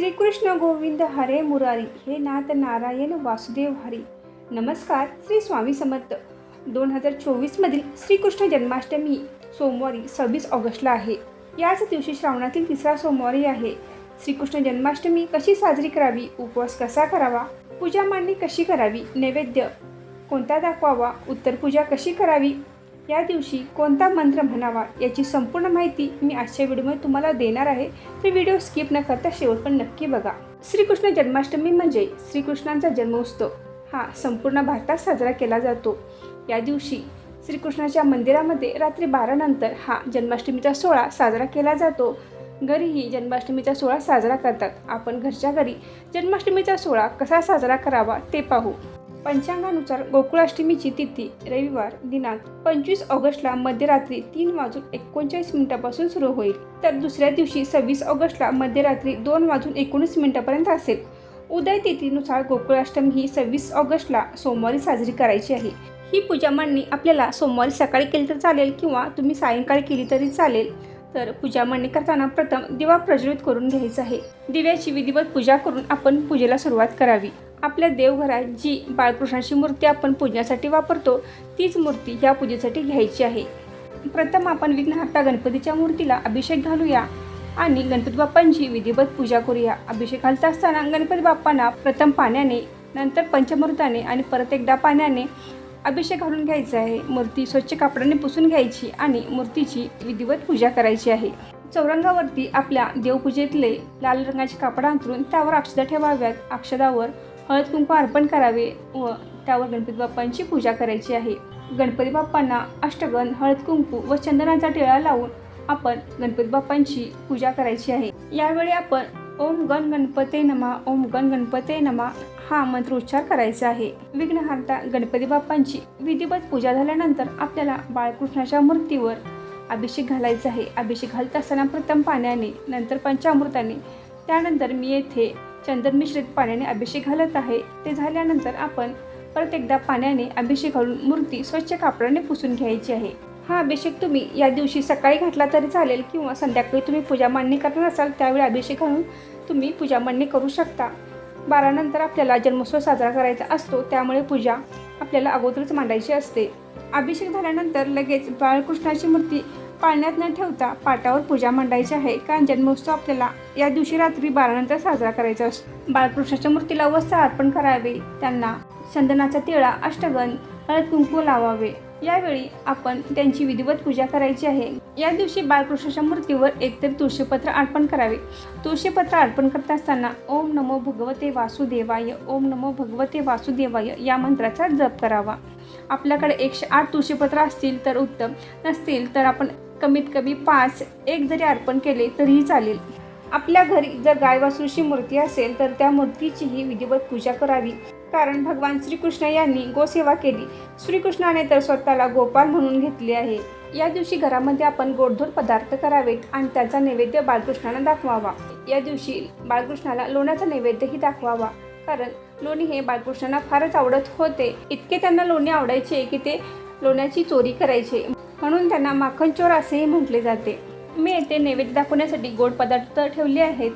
श्रीकृष्ण गोविंद हरे मुरारी हे नाथ नारायण वासुदेव हरी. नमस्कार श्री स्वामी समर्थ. दोन हजार चोवीसमधील श्रीकृष्ण जन्माष्टमी सोमवारी सव्वीस ऑगस्टला आहे. याच दिवशी श्रावणातील तिसरा सोमवारी आहे. श्रीकृष्ण जन्माष्टमी कशी साजरी करावी उपवास कसा करावा पूजा मांडणी कशी करावी नैवेद्य कोणता दाखवावा उत्तर पूजा कशी करावी या दिवशी कोणता मंत्र म्हणावा याची संपूर्ण माहिती मी आजच्या व्हिडिओमध्ये तुम्हाला देणार आहे. तर व्हिडिओ स्किप न करता शेवट पण नक्की बघा. श्रीकृष्ण जन्माष्टमी म्हणजे श्रीकृष्णांचा जन्मोत्सव. हा संपूर्ण भारतात साजरा केला जातो. या दिवशी श्रीकृष्णाच्या मंदिरामध्ये रात्री बारानंतर हा जन्माष्टमीचा सोहळा साजरा केला जातो. घरीही जन्माष्टमीचा सोहळा साजरा करतात. आपण घरच्या घरी जन्माष्टमीचा सोहळा कसा साजरा करावा ते पाहू. पंचांगानुसार गोकुळाष्टमीची तिथी रविवार दिनांक पंचवीस ऑगस्टला मध्यरात्री तीन वाजून एकोणचाळीस मिनिटापासून सुरू होईल. तर दुसऱ्या दिवशी सव्वीस ऑगस्टला मध्यरात्री दोन वाजून एकोणीस मिनिटापर्यंत असेल. उदय तिथीनुसार गोकुळाष्टमी ही सव्वीस ऑगस्टला सोमवारी साजरी करायची आहे. ही पूजा मांडणी आपल्याला सोमवारी सकाळी केली तर चालेल किंवा तुम्ही सायंकाळी केली तरी चालेल. तर पूजा मांडणी करताना प्रथम दिवा प्रज्वलित करून घ्यायचा आहे. दिव्याची विधिवत पूजा करून आपण पूजेला सुरुवात करावी. आपल्या देवघरात जी बाळकृष्णाची मूर्ती आपण पूजण्यासाठी वापरतो तीच मूर्ती या पूजेसाठी घ्यायची आहे. प्रथम आपण विघ्नहर्ता गणपतीच्या मूर्तीला अभिषेक घालूया आणि गणपती बाप्पांची विधिवत पूजा करूया. अभिषेक घालत असताना गणपती बाप्पांना प्रथम पाण्याने नंतर पंचमृताने आणि परत एकदा पाण्याने अभिषेक घालून घ्यायचा आहे. मूर्ती स्वच्छ कापडाने पुसून घ्यायची आणि मूर्तीची विधिवत पूजा करायची आहे. चौरंगावरती आपल्या देवपूजेतले लाल रंगाचे कापड अंतरून त्यावर अक्षदा ठेवाव्यात. अक्षदावर हळद कुंकू अर्पण करावे व त्यावर गणपती बाप्पांची पूजा करायची आहे. गणपती बाप्पांना अष्टगंध हळद कुंकू व चंदनाचा टिळा लावून आपण गणपती बाप्पांची पूजा करायची आहे. यावेळी आपण ओम गण गणपते नमा ओम गण गणपते नमा हा मंत्र उच्चार करायचा आहे. विघ्नहर्ता गणपती बाप्पांची विधिवत पूजा झाल्यानंतर आपल्याला बाळकृष्णाच्या मूर्तीवर अभिषेक घालायचा आहे. अभिषेक घालत असताना प्रथम पाण्याने नंतर पंचामृताने त्यानंतर मी येथे चंदन मिश्रित पाण्याने अभिषेक घालत आहे. ते झाल्यानंतर आपण परत एकदा पाण्याने अभिषेक घालून मूर्ती स्वच्छ कापडाने पुसून घ्यायची आहे. हा अभिषेक तुम्ही या दिवशी सकाळी घातला तरी चालेल किंवा संध्याकाळी तुम्ही पूजा मांडणी करणार असाल त्यावेळी अभिषेक घालून तुम्ही पूजा मांडणी करू शकता. बारानंतर आपल्याला जन्मोत्सव साजरा करायचा असतो त्यामुळे पूजा आपल्याला अगोदरच मांडायची असते. अभिषेक झाल्यानंतर लगेच बाळकृष्णाची मूर्ती पाळण्यात न ठेवता पाटावर पूजा मांडायची आहे. कारण जन्मोत्सव आपल्याला या दिवशी रात्री बारानंतर साजरा करायचा असतो. बाळकृष्णाच्या मूर्तीला वस्त्र अर्पण करावे त्यांना चंदनाचा तिळा अष्टगंध हळद कुंकू लावावे. यावेळी आपण त्यांची विधिवत पूजा करायची आहे. या दिवशी बाळकृष्णाच्या मूर्तीवर एकतरी तुळशीपत्र अर्पण करावे. तुळशीपत्र अर्पण करत असताना ओम नमो भगवते वासुदेवाय ओम नमो भगवते वासुदेवाय या मंत्राचा जप करावा. आपल्याकडे एकशे आठ तुळशीपत्र असतील तर उत्तम नसतील तर आपण कमीत कमी पाच एक जरी अर्पण केले तरीही चालेल. आपल्या घरी जर गायवासूची मूर्ती असेल तर त्या मूर्तीचीही विधिवत पूजा करावी. कारण भगवान श्रीकृष्ण यांनी गोसेवा केली. श्रीकृष्णाने तर स्वतःला गोपाल म्हणून घेतले आहे. या दिवशी घरामध्ये आपण गोडधोड पदार्थ करावेत आणि त्याचा नैवेद्य बाळकृष्णाला दाखवावा. या दिवशी बाळकृष्णाला लोण्याचा नैवेद्यही दाखवावा. कारण लोणी हे बाळकृष्णांना फारच आवडत होते. इतके त्यांना लोणी आवडायचे की ते लोण्याची चोरी करायचे. म्हणून त्यांना माखन चोर असेही म्हटले जाते. मी येथे नैवेद्य दाखवण्यासाठी गोड पदार्थ ठेवले आहेत.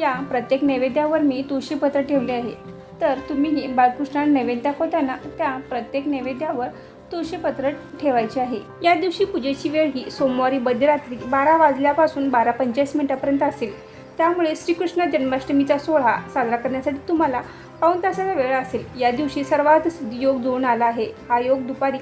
या प्रत्येक नैवेद्यावर मी तुळशीपत्र ठेवले आहे. तर तुम्हीही बाळकृष्णाला नैवेद्य दाखवताना त्या प्रत्येक नैवेद्यावर तुळशीपत्र ठेवायचे आहे. या दिवशी पूजेची वेळ ही सोमवारी मध्यरात्री बारा वाजल्यापासून बारा पंचेचाळीस मिनिटापर्यंत असेल. त्यामुळे श्रीकृष्ण जन्माष्टमीचा सोहळा साजरा करण्यासाठी तुम्हाला पाऊण तासाचा वेळ असेल. या दिवशी सर्वात सिद्धी योग जुळून आला आहे. हा योग दुपारी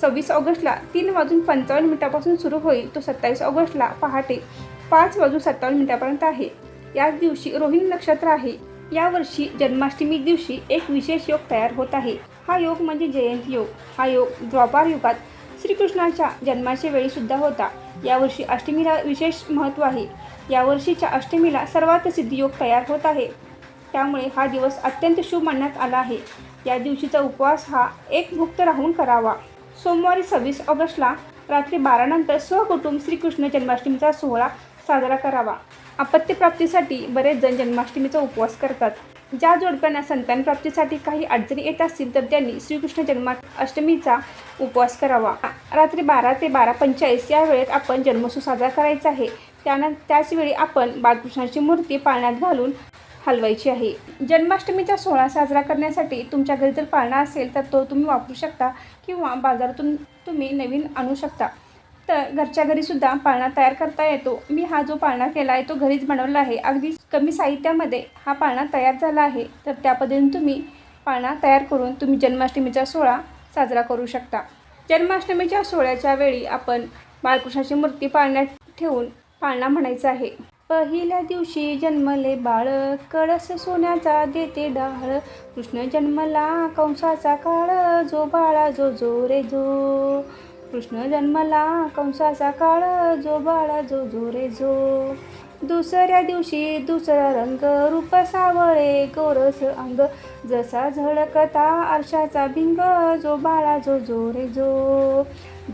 सव्वीस ऑगस्टला तीन वाजून पंचावन्न मिनिटापासून सुरू होईल. तो सत्तावीस ऑगस्टला पहाटे पाच वाजून सत्तावन्न मिनिटापर्यंत आहे. याच दिवशी रोहिणी नक्षत्र आहे. यावर्षी जन्माष्टमी दिवशी एक विशेष योग तयार होत आहे. हा योग म्हणजे जयंती योग. हा योग द्वापार युगात श्रीकृष्णाच्या जन्माच्या वेळी सुद्धा होता. यावर्षी अष्टमीला विशेष महत्त्व आहे. यावर्षीच्या अष्टमीला सर्वात सिद्धियोग तयार होत आहे. त्यामुळे हा दिवस अत्यंत शुभ मानण्यात आला आहे. या दिवशीचा उपवास हा एक भुक्त राहून करावा. सोमवारी सव्वीस ऑगस्टला रात्री बारानंतर सहकुटुंब श्रीकृष्ण जन्माष्टमीचा सोहळा साजरा करावा. अपत्यप्राप्तीसाठी बरेच जण जन्माष्टमीचा उपवास करतात. ज्या जोडप्यांना संतान प्राप्तीसाठी काही अडचणी येत असतील तर त्यांनी श्रीकृष्ण जन्मा अष्टमीचा उपवास करावा. रात्री बारा ते बारा पंचेचाळीस या वेळेत आपण जन्मोत्सव साजरा करायचा आहे. त्यानं त्याचवेळी आपण बाळकृष्णाची मूर्ती पाळण्यात घालून हलवायची आहे. जन्माष्टमीचा सोहळा साजरा करण्यासाठी तुमच्या घरी जर पाळणा असेल तर तो तुम्ही वापरू शकता किंवा बाजारातून तुम्ही नवीन आणू शकता. तर घरच्या घरीसुद्धा पाळणा तयार करता येतो. मी हा जो पाळणा केला आहे तो घरीच बनवला आहे. अगदी कमी साहित्यामध्ये हा पाळणा तयार झाला आहे. तर त्या पद्धतीने तुम्ही पाळणा तयार करून तुम्ही जन्माष्टमीचा सोहळा साजरा करू शकता. जन्माष्टमीच्या सोहळ्याच्या वेळी आपण बाळकृष्णाची मूर्ती पाळण्यात ठेवून पाळणा म्हणायचा आहे. पहिल्या दिवशी जन्मले बाळ कळस सोन्याचा देते डाळ. कृष्ण जन्मला कंसाचा काळ जो बाळा जो जो रे जो. कृष्ण जन्मला कंसाचा काळ जो बाळा जो जो रे जो. दुसऱ्या दिवशी दुसरा रंग रूप सावळे गोरस अंग. जसा झळकता आरशाचा भिंग जो बाळा जो जो रे जो.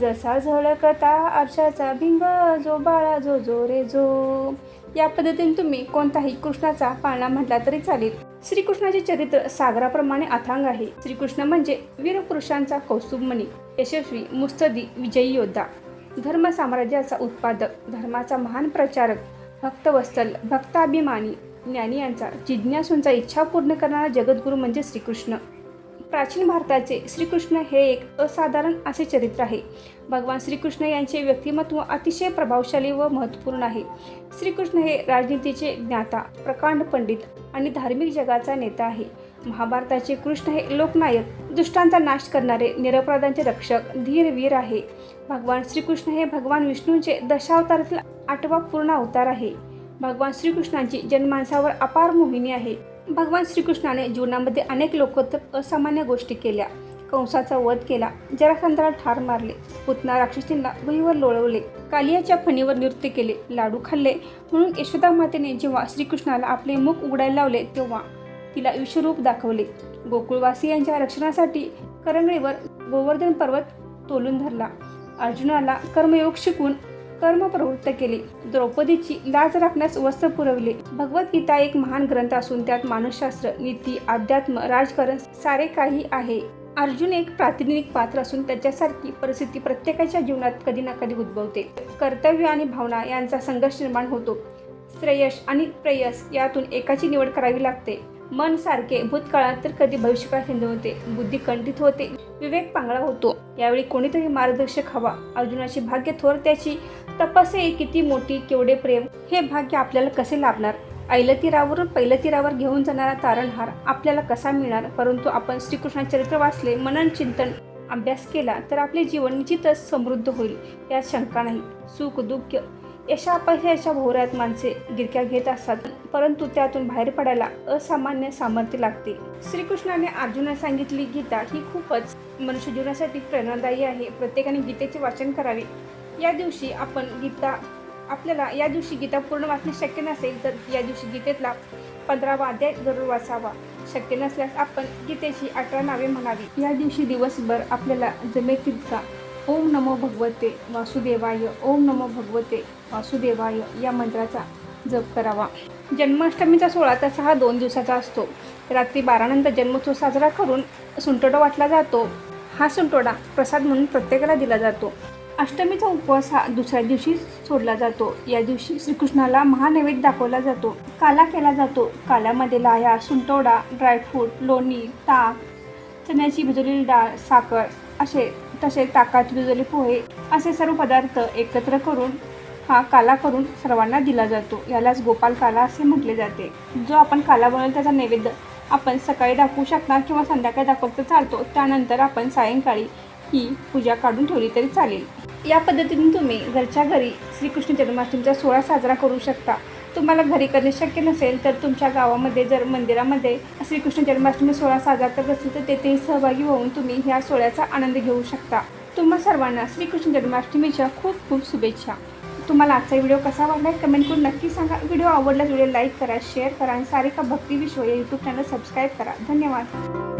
जसा झळकता आरशाचा भिंग जो बाळा जो जो रे जो. या पद्धतीने तुम्ही कोणताही कृष्णाचा पाळणा म्हटला तरी चालेल. श्रीकृष्णाचे चरित्र सागराप्रमाणे अथांग आहे. श्रीकृष्ण म्हणजे वीरपुरुषांचा कौस्तुभमणी यशस्वी मुस्तदी विजयी योद्धा. धर्म साम्राज्याचा उत्पादक धर्माचा महान प्रचारक भक्तवत्सल भक्ताभिमानी ज्ञानी यांचा जिज्ञासूंचा इच्छा पूर्ण करणारा जगद्गुरू म्हणजे श्रीकृष्ण. प्राचीन भारताचे श्रीकृष्ण हे एक असाधारण असे चरित्र आहे. भगवान श्रीकृष्ण यांचे व्यक्तिमत्व अतिशय प्रभावशाली व महत्त्वपूर्ण आहे. श्रीकृष्ण हे राजनीतीचे ज्ञाता प्रकांड पंडित आणि धार्मिक जगाचा नेता आहे. महाभारताचे कृष्ण हे लोकनायक दुष्टांचा नाश करणारे निरपराधांचे रक्षक धीर वीर आहे. भगवान श्रीकृष्ण हे भगवान विष्णूंचे दशावतारातील आठवा पूर्ण अवतार आहे. भगवान श्रीकृष्णांची जन्मांसावर अपार मोहिनी आहे. भगवान श्रीकृष्णाने जीवनामध्ये अनेक लोकोत्तर असामान्य गोष्टी केल्या. कंसाचा वध केला. जरासंधाला ठार मारले. पुतना राक्षसींना भुईवर लोळवले. कालियाच्या फणीवर नृत्य केले. लाडू खाल्ले. म्हणून यशोदा मातेने जेव्हा श्रीकृष्णाला आपले मुख उघडायला लावले तेव्हा तिला विश्वरूप दाखवले. गोकुळवासियांच्या रक्षणासाठी करंगळीवर गोवर्धन पर्वत तोलून धरला. अर्जुनाला कर्मयोग शिकून कर्म प्रवृत्त केले. द्रौपदीची लाज राखण्यास वस्त्र पुरवले. भगवद्गीता एक महान ग्रंथ असून त्यात मानसशास्त्र नीती अध्यात्म राजकारण सारे काही आहे. अर्जुन एक प्रातिनिधिक पात्र असून त्याच्यासारखी परिस्थिती प्रत्येकाच्या जीवनात कधी ना कधी उद्भवते. कर्तव्य आणि भावना यांचा संघर्ष निर्माण होतो. श्रेयश आणि प्रेयस यातून एकाची निवड करावी लागते. मन सारखे भूतकाळात तर कधी भविष्यकाळ हिंदवते बुद्धी कंठित होते विवेक पांगळा होतो. यावेळी कोणीतरी मार्गदर्शक हवा. अर्जुनाची भाग्य थोर त्याची. तपसे किती मोठी केवढे प्रेम. हे भाग्य आपल्याला कसे लाभणार? ऐलतीरावरून पैलतीरावर घेऊन जाणारा तारणहार आपल्याला कसा मिळणार? परंतु आपण श्रीकृष्ण चरित्र वाचले मनन चिंतन अभ्यास केला तर आपले जीवन निश्चितच समृद्ध होईल. यात शंका नाही. सुख दुःख यशा अपयशाच्या भोवऱ्यात माणसे गिरक्या घेत असतात. परंतु त्यातून बाहेर पडायला असामान्य सामर्थ्य लागते. श्रीकृष्णाने अर्जुना सांगितली गीता ही खूपच मनुष्य जीवनासाठी प्रेरणादायी आहे. प्रत्येकाने गीतेचे वाचन करावे. या दिवशी आपण गीता आपल्याला या दिवशी गीता पूर्ण वाचणे शक्य नसेल तर या दिवशी गीतेतला पंधरावा अध्याय जरूर वाचावा. शक्य नसल्यास आपण गीतेची अठरा नावे म्हणावी. या दिवशी दिवसभर आपल्याला जमेल तितका ओम नमो भगवते वासुदेवाय. ओम नमो भगवते वासुदेवाय या मंत्राचा जप करावा. जन्माष्टमीचा सोहळा तसा हा दोन दिवसाचा असतो. रात्री बारानंतर जन्मोत्सव साजरा करून सुंटोडा वाटला जातो. हा सुंटोडा प्रसाद म्हणून प्रत्येकाला दिला जातो. अष्टमीचा उपवास हा दुसऱ्या दिवशी सोडला जातो. या दिवशी श्रीकृष्णाला महानैवेद्य दाखवला जातो. काला केला जातो. काल्यामध्ये लाह्या सुंटोडा ड्रायफ्रूट लोणी ताक चण्याची भिजवलेली डाळ साखर असे तसेच ताकात भिजवलेले पोहे असे सर्व पदार्थ एकत्र करून हा काला करून सर्वांना दिला जातो. यालाच गोपाल काला असे म्हटले जाते. जो आपण काला बनवला त्याचा नैवेद्य आपण सकाळी दाखवू शकता किंवा संध्याकाळी दाखवलं तर चालतो त्यानंतर आपण सायंकाळी ही पूजा काढून ठेवली तरी चालेल. या पद्धतीने तुम्ही घरच्या घरी श्रीकृष्ण जन्माष्टमीचा सोहळा साजरा करू शकता. तुम्हाला घरी करणे शक्य नसेल तर तुमच्या गावामध्ये जर मंदिरामध्ये श्रीकृष्ण जन्माष्टमी सोहळा साजरा करत असेल तर तेथेही सहभागी होऊन तुम्ही ह्या सोहळ्याचा आनंद घेऊ शकता. तुम्हा सर्वांना श्रीकृष्ण जन्माष्टमीच्या खूप खूप शुभेच्छा. तुम्हाला आजचा व्हिडिओ कसा वाटला कमेंट करून नक्की सांगा. व्हिडिओ आवडला व्हिडिओ लाईक करा शेअर करा आणि सारिका भक्ती विश्व या यूट्यूब चॅनल सबस्क्राईब करा. धन्यवाद.